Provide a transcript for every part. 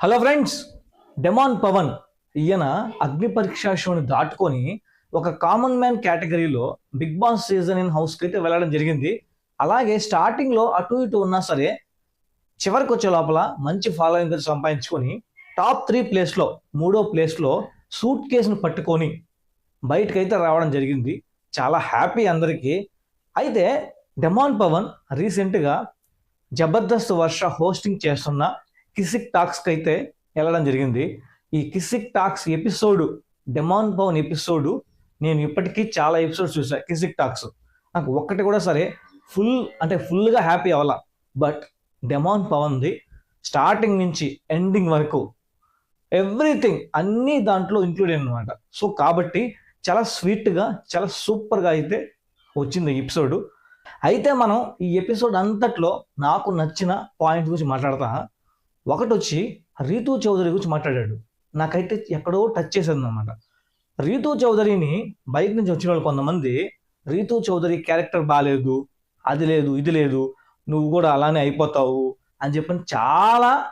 Hello friends demon Pawan ఈయన అగ్ని పరీక్షా షోని దాటుకొని ఒక కామన్ మ్యాన్ కేటగిరీలో బిగ్ బాస్ సీజన్ ఇన్ హౌస్కి అయితే వెళ్ళడం జరిగింది. అలాగే స్టార్టింగ్లో అటు ఇటు ఉన్నా సరే చివరికి వచ్చే లోపల మంచి ఫాలోయింగ్ సంపాదించుకొని టాప్ త్రీ ప్లేస్లో మూడో ప్లేస్లో సూట్ కేసును పట్టుకొని బయటకైతే రావడం జరిగింది. చాలా హ్యాపీ అందరికీ. అయితే డెమాన్ పవన్ రీసెంట్గా జబర్దస్త్ వర్ష హోస్టింగ్ చేస్తున్న కిసిక్ టాక్స్కి అయితే వెళ్ళడం జరిగింది. ఈ Kissik talks episode demon Pavan episode నేను ఇప్పటికీ చాలా ఎపిసోడ్స్ చూసాను కిసిక్ టాక్స్. నాకు ఒక్కటి కూడా సరే ఫుల్ అంటే ఫుల్గా హ్యాపీ అవ్వాల. బట్ డెమాన్ పవన్ది స్టార్టింగ్ నుంచి ఎండింగ్ వరకు ఎవ్రీథింగ్ అన్నీ దాంట్లో ఇంక్లూడ్ అనమాట సో కాబట్టి చాలా స్వీట్గా చాలా సూపర్గా అయితే వచ్చింది ఎపిసోడ్. అయితే మనం ఈ ఎపిసోడ్ అంతట్లో నాకు నచ్చిన పాయింట్ గురించి మాట్లాడతా. ఒకటి వచ్చి రీతూ చౌదరి గురించి మాట్లాడాడు. నాకైతే ఎక్కడో టచ్ చేసింది అనమాట రీతూ చౌదరిని బయట నుంచి వచ్చిన వాళ్ళు కొంతమంది రీతూ చౌదరి క్యారెక్టర్ బాగాలేదు అది లేదు ఇది లేదు నువ్వు కూడా అలానే అయిపోతావు అని చెప్పి చాలా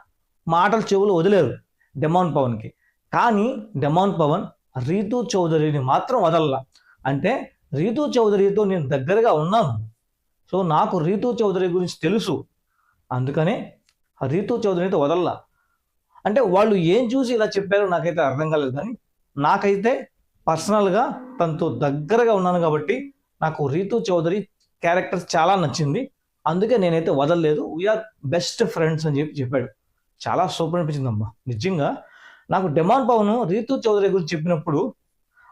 మాటలు చెవులు వదిలేరు డెమాన్ పవన్కి. కానీ డెమాన్ పవన్ రీతూ చౌదరిని మాత్రం వదల్లా. అంటే రీతూ చౌదరితో నేను దగ్గరగా ఉన్నాను. సో నాకు రీతూ చౌదరి గురించి తెలుసు. అందుకనే ఆ రీతూ అయితే వదల్లా. అంటే వాళ్ళు ఏం చూసి ఇలా చెప్పారో నాకైతే అర్థం కాలేదు కానీ నాకైతే పర్సనల్గా తనతో దగ్గరగా ఉన్నాను కాబట్టి నాకు రీతూ చౌదరి క్యారెక్టర్ చాలా నచ్చింది. అందుకే నేనైతే వదలలేదు. వీఆర్ బెస్ట్ ఫ్రెండ్స్ అని చెప్పి చెప్పాడు. చాలా సూపర్ అనిపించింది అమ్మా నిజంగా నాకు డెమాన్ పవన్ రీతూ చౌదరి గురించి చెప్పినప్పుడు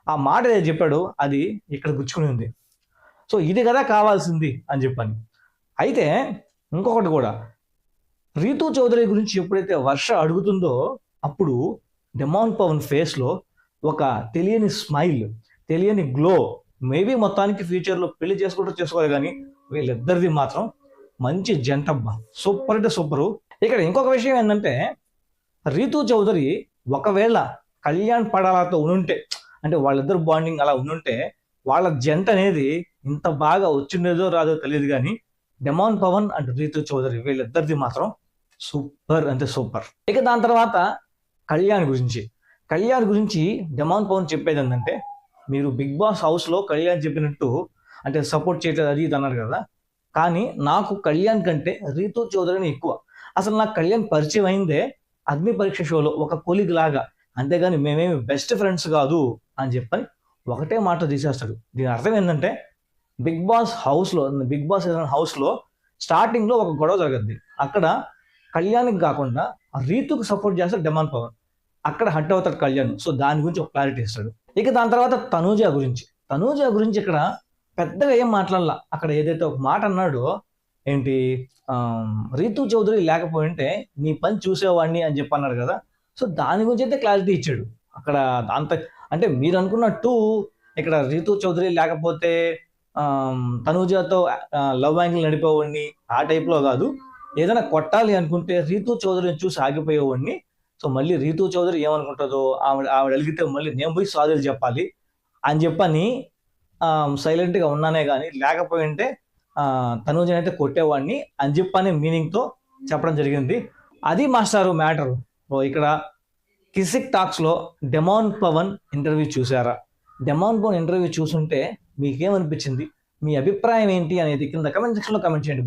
ఆ మాట ఏదో చెప్పాడు అది ఇక్కడ గుచ్చుకుని ఉంది. సో ఇది కదా కావాల్సింది అని చెప్పని. అయితే ఇంకొకటి కూడా. రీతూ చౌదరి గురించి ఎప్పుడైతే వర్ష అడుగుతుందో అప్పుడు డెమాన్ పవన్ ఫేస్లో ఒక తెలియని స్మైల్ తెలియని గ్లో మేబీ మొత్తానికి ఫ్యూచర్లో పెళ్ళి చేసుకుంటూ చేసుకోవాలి కానీ వీళ్ళిద్దరిది మాత్రం మంచి జంటబ్బా సూపర్ అంటే సూపరు ఇక్కడ ఇంకొక విషయం ఏంటంటే రీతూ చౌదరి ఒకవేళ కళ్యాణ్ పడాలతో ఉండుంటే అంటే వాళ్ళిద్దరు బాండింగ్ అలా ఉండుంటే వాళ్ళ జంట అనేది ఇంత బాగా వచ్చిండేదో రాదో తెలియదు కానీ డెమాన్ పవన్ అండ్ రీతు చౌదరి వీళ్ళిద్దరిది మాత్రం సూపర్ అంటే సూపర్. ఇక దాని తర్వాత కళ్యాణ్ గురించి. కళ్యాణ్ గురించి డెమాన్ పవన్ చెప్పేది ఏంటంటే మీరు బిగ్ బాస్ హౌస్లో కళ్యాణ్ చెప్పినట్టు అంటే సపోర్ట్ చేయట్లేదు అది ఇది అన్నారు కదా. కానీ నాకు కళ్యాణ్ కంటే రీతు చౌదరిని ఎక్కువ. అసలు నాకు కళ్యాణ్ పరిచయం అయిందే అగ్ని పరీక్ష షోలో ఒక కొలిగ్ లాగా. అంతేగాని మేమేమి బెస్ట్ ఫ్రెండ్స్ కాదు అని చెప్పని ఒకటే మాట తీసేస్తాడు. దీని అర్థం ఏంటంటే బిగ్ బాస్ హౌస్లో బిగ్ బాస్ ఏదైనా హౌస్లో స్టార్టింగ్లో ఒక గొడవ జరగద్ది. అక్కడ కళ్యాణ్కి కాకుండా రీతుకు సపోర్ట్ చేస్తాడు డెమాన్ పవన్ అక్కడ హట్ అవుతాడు కళ్యాణ్. సో దాని గురించి ఒక క్లారిటీ ఇస్తాడు. ఇక దాని తర్వాత తనూజ గురించి. తనూజ గురించి ఇక్కడ పెద్దగా ఏం మాట్లాడాల. అక్కడ ఏదైతే ఒక మాట అన్నాడో ఏంటి రీతు చౌదరి లేకపోయింటే నీ పని చూసేవాడిని అని చెప్పి అన్నాడు కదా. సో దాని గురించి అయితే క్లారిటీ ఇచ్చాడు. అక్కడ అంత అంటే మీరు అనుకున్నట్టు ఇక్కడ రీతు చౌదరి లేకపోతే తనూజతో లవ్ యాంగిల్ నడిపేవాడిని ఆ టైప్లో కాదు. ఏదైనా కొట్టాలి అనుకుంటే రీతు చౌదరిని చూసి ఆగిపోయేవాడిని. సో మళ్ళీ రీతు చౌదరి ఏమనుకుంటుందో ఆవిడ ఆవిడ అడిగితే మళ్ళీ నేను పోయి సాధులు చెప్పాలి అని చెప్పని సైలెంట్గా ఉన్నానే కానీ లేకపోయింటే తనూజని అయితే కొట్టేవాడిని అని చెప్పని మీనింగ్తో చెప్పడం జరిగింది. అది మాస్టారు మ్యాటర్. ఇక్కడ కిసిక్ టాక్స్లో డెమాన్ పవన్ ఇంటర్వ్యూ చూసారా? డెమాన్ పవన్ ఇంటర్వ్యూ చూసుంటే మీకేమనిపించింది? మీ అభిప్రాయం ఏంటి అనేది కింద కమెంట్ సెక్షన్లో కమెంట్ చేయండి